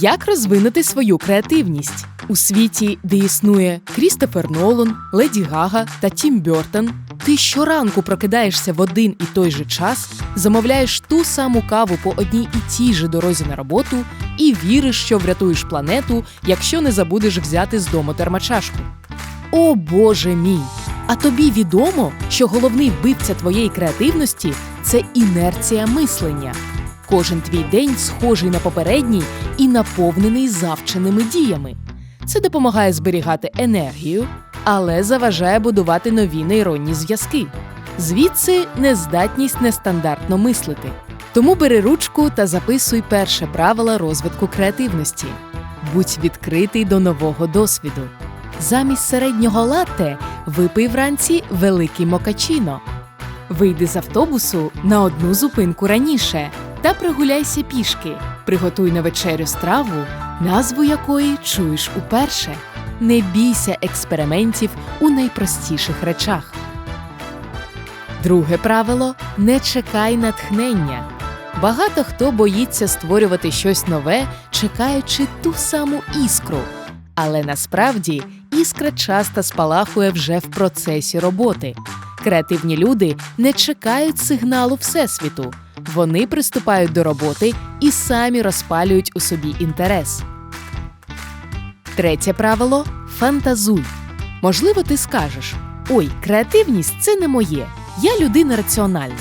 Як розвинути свою креативність у світі, де існує Крістофер Нолан, Леді Гага та Тім Бертон, ти щоранку прокидаєшся в один і той же час, замовляєш ту саму каву по одній і тій же дорозі на роботу і віриш, що врятуєш планету, якщо не забудеш взяти з дому термочашку. О Боже мій! А тобі відомо, що головний вбивця твоєї креативності це інерція мислення. Кожен твій день схожий на попередній і наповнений завченими діями. Це допомагає зберігати енергію, але заважає будувати нові нейронні зв'язки. Звідси нездатність нестандартно мислити. Тому бери ручку та записуй перше правило розвитку креативності: будь відкритий до нового досвіду. Замість середнього латте випий вранці великий мокачіно. Вийди з автобусу на одну зупинку раніше та прогуляйся пішки. Приготуй на вечерю страву, назву якої чуєш уперше. Не бійся експериментів у найпростіших речах. Друге правило не чекай натхнення. Багато хто боїться створювати щось нове, чекаючи ту саму іскру. Але насправді іскра часто спалахує вже в процесі роботи. Креативні люди не чекають сигналу Всесвіту. Вони приступають до роботи і самі розпалюють у собі інтерес. Третє правило фантазуй. Можливо, ти скажеш: ой, креативність це не моє. Я людина раціональна.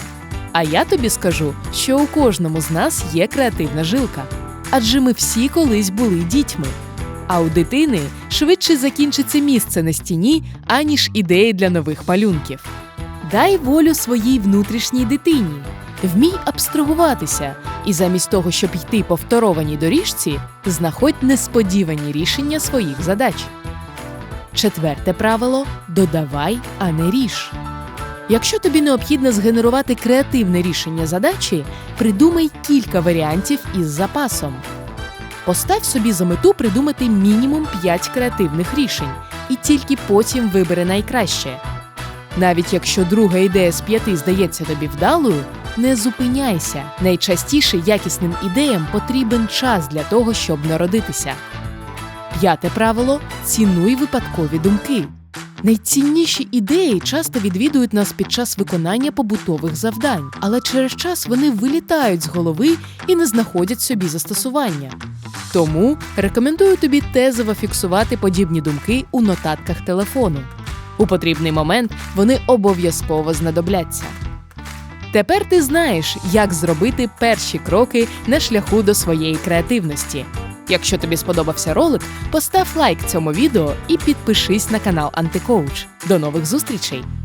А я тобі скажу, що у кожному з нас є креативна жилка. Адже ми всі колись були дітьми. А у дитини швидше закінчиться місце на стіні, аніж ідеї для нових малюнків. Дай волю своїй внутрішній дитині. Вмій абстрагуватися, і замість того, щоб йти по второваній доріжці, знаходь несподівані рішення своїх задач. Четверте правило додавай, а не ріж. Якщо тобі необхідно згенерувати креативне рішення задачі, придумай кілька варіантів із запасом. Постав собі за мету придумати мінімум 5 креативних рішень, і тільки потім вибери найкраще. Навіть якщо друга ідея з п'яти здається тобі вдалою, не зупиняйся. Найчастіше якісним ідеям потрібен час для того, щоб народитися. П'яте правило цінуй випадкові думки. Найцінніші ідеї часто відвідують нас під час виконання побутових завдань, але через час вони вилітають з голови і не знаходять собі застосування. Тому рекомендую тобі тезово фіксувати подібні думки у нотатках телефону. У потрібний момент вони обов'язково знадобляться. Тепер ти знаєш, як зробити перші кроки на шляху до своєї креативності. Якщо тобі сподобався ролик, постав лайк цьому відео і підпишись на канал Антикоуч. До нових зустрічей!